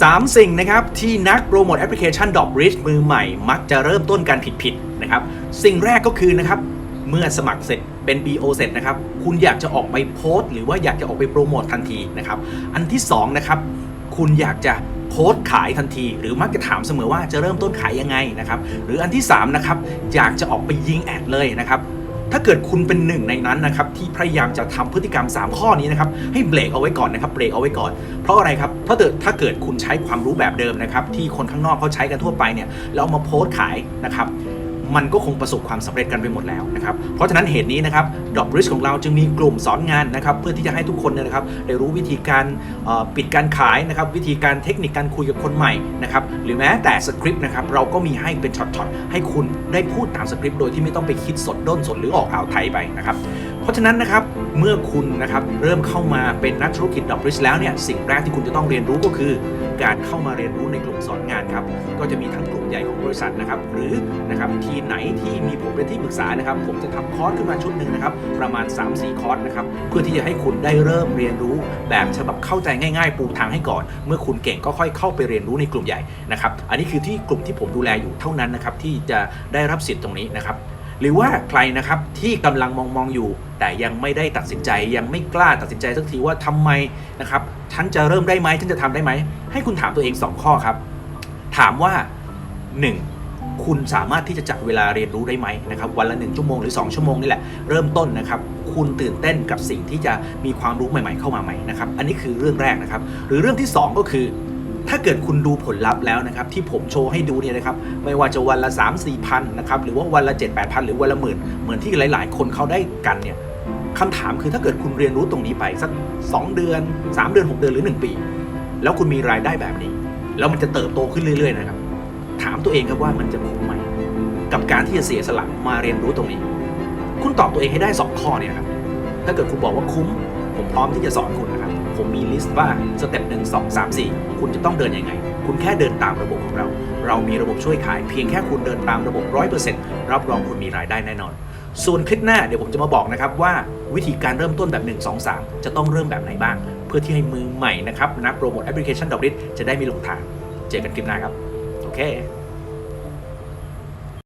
3 สิ่งนะครับที่นักโปรโมทแอปพลิเคชัน d o p r i c h มือใหม่ มักจะเริ่มต้นการผิดๆนะครับ สิ่งแรกก็คือนะครับเมื่อสมัครเสร็จเป็น BO เสร็จนะครับ คุณอยากจะออกไปโพสต์ หรือว่าอยากจะออกไปโปรโมททันทีนะครับ อันที่2นะครับคุณอยากจะโพสต์ขายทันที หรือมักจะถามเสมอว่าจะเริ่มต้นขายยังไงนะครับ หรืออันที่3นะครับอยากจะออกไปยิงแอดเลยนะครับ ถ้าเกิดคุณเป็นหนึ่งในนั้นนะครับที่พยายามจะทำพฤติกรรม 3 ข้อนี้นะครับให้เบรกเอาไว้ก่อนนะครับเบรกเอาไว้ก่อน เพราะอะไรครับเพราะถ้าเกิดคุณใช้ความรู้แบบเดิมนะครับที่คนข้างนอกเขาใช้กันทั่วไปเนี่ยแล้วเอามาโพสต์ขายนะครับ มันก็คงประสบความสำเร็จกันไปหมดแล้วนะครับ เพราะฉะนั้นเหตุนี้นะครับดอกบริชของเราจึงมีกลุ่มสอนงานนะครับ เพื่อที่จะให้ทุกคนเนี่ยนะครับได้รู้วิธีการปิดการขายนะครับ วิธีการเทคนิคการคุยกับคนใหม่นะครับหรือแม้แต่สคริปต์นะครับเราก็มีให้เป็นช็อตๆให้คุณได้พูดตามสคริปต์โดยที่ไม่ต้องไปคิดสดด้นสดหรือออกอ่าวไทยไปนะครับ เพราะฉะนั้นนะครับเมื่อคุณนะครับเริ่มเข้ามาเป็นนักธุรกิจดอกบริสแล้วเนี่ยสิ่งแรกที่คุณจะต้องเรียนรู้ก็คือ การเข้ามาเรียนรู้ในกลุ่มสอนงานครับก็จะมีทั้งกลุ่มใหญ่ของบริษัทนะครับหรือนะครับทีมไหนที่มีผมเป็นที่ปรึกษานะครับ ผมจะทำคอร์สขึ้นมาชุดหนึ่งนะครับประมาณ 3-4 คอร์สนะครับเพื่อที่จะให้คุณได้เริ่มเรียนรู้แบบฉบับเข้าใจง่ายๆ ปูทางให้ก่อน เมื่อคุณเก่งก็ค่อยเข้าไปเรียนรู้ในกลุ่มใหญ่นะครับอันนี้คือที่กลุ่มที่ผมดูแลอยู่เท่านั้นนะครับที่จะได้รับสิทธิ์ตรงนี้นะครับ หรือว่าใครนะครับที่กำลังมองมองอยู่ แต่ยังไม่ได้ตัดสินใจยังไม่กล้าตัดสินใจสักทีว่าทำไมนะครับฉันจะเริ่มได้ไหมฉันจะทำได้ไหม ให้คุณถามตัวเอง 2 ข้อครับ ถามว่า 1. คุณสามารถที่จะจัดเวลาเรียนรู้ได้ไหมนะครับวันละ 1 ชั่วโมงหรือ 2 ชั่วโมงนี่แหละเริ่มต้นนะครับคุณตื่นเต้นกับสิ่งที่จะมีความรู้ใหม่ ๆ เข้ามาไหมนะครับอันนี้คือเรื่องแรกนะครับ หรือเรื่องที่ 2 ก็คือ ถ้าเกิดคุณดูผลลัพธ์แล้วนะครับที่ผมโชว์ให้ดูเนี่ยนะครับไม่ว่าจะวันละ 3 4พันนะครับหรือว่าวันละ 7 8พันหรือวันละหมื่นเหมือนที่หลาย ๆ คนเขาได้กันเนี่ยคำถามคือถ้าเกิดคุณเรียนรู้ตรงนี้ไปสัก 2 เดือน 3 เดือน 6 เดือนหรือ 1 ปี แล้วคุณมีรายได้แบบนี้ แล้วมันจะเติบโตขึ้นเรื่อย ๆ นะครับ ถามตัวเองครับว่ามันจะคุ้มไหมกับการที่จะเสียสละมาเรียนรู้ตรงนี้ คุณตอบตัวเองให้ได้ 2 ข้อเนี่ยครับถ้าเกิดคุณบอกว่าคุ้ม ผมพร้อมที่จะสอนคุณนะครับ ผมมีลิสต์ว่าสเต็ปหนึ่งสองสามสี่คุณจะต้องเดินยังไง คุณแค่เดินตามระบบของเรา เรามีระบบช่วยขายเพียงแค่คุณเดินตามระบบร้อยเปอร์เซ็นต์รับรองคุณมีรายได้แน่นอน ส่วนคลิปหน้าเดี๋ยวผมจะมาบอกนะครับว่าวิธีการเริ่มต้นแบบ 1 2 3 จะต้องเริ่มแบบไหนบ้าง เพื่อที่ให้มือใหม่นะครับนักโปรโมทแอปพลิเคชันดอกริจะได้มีหลงทาง เจอกันคลิปหน้าครับ โอเค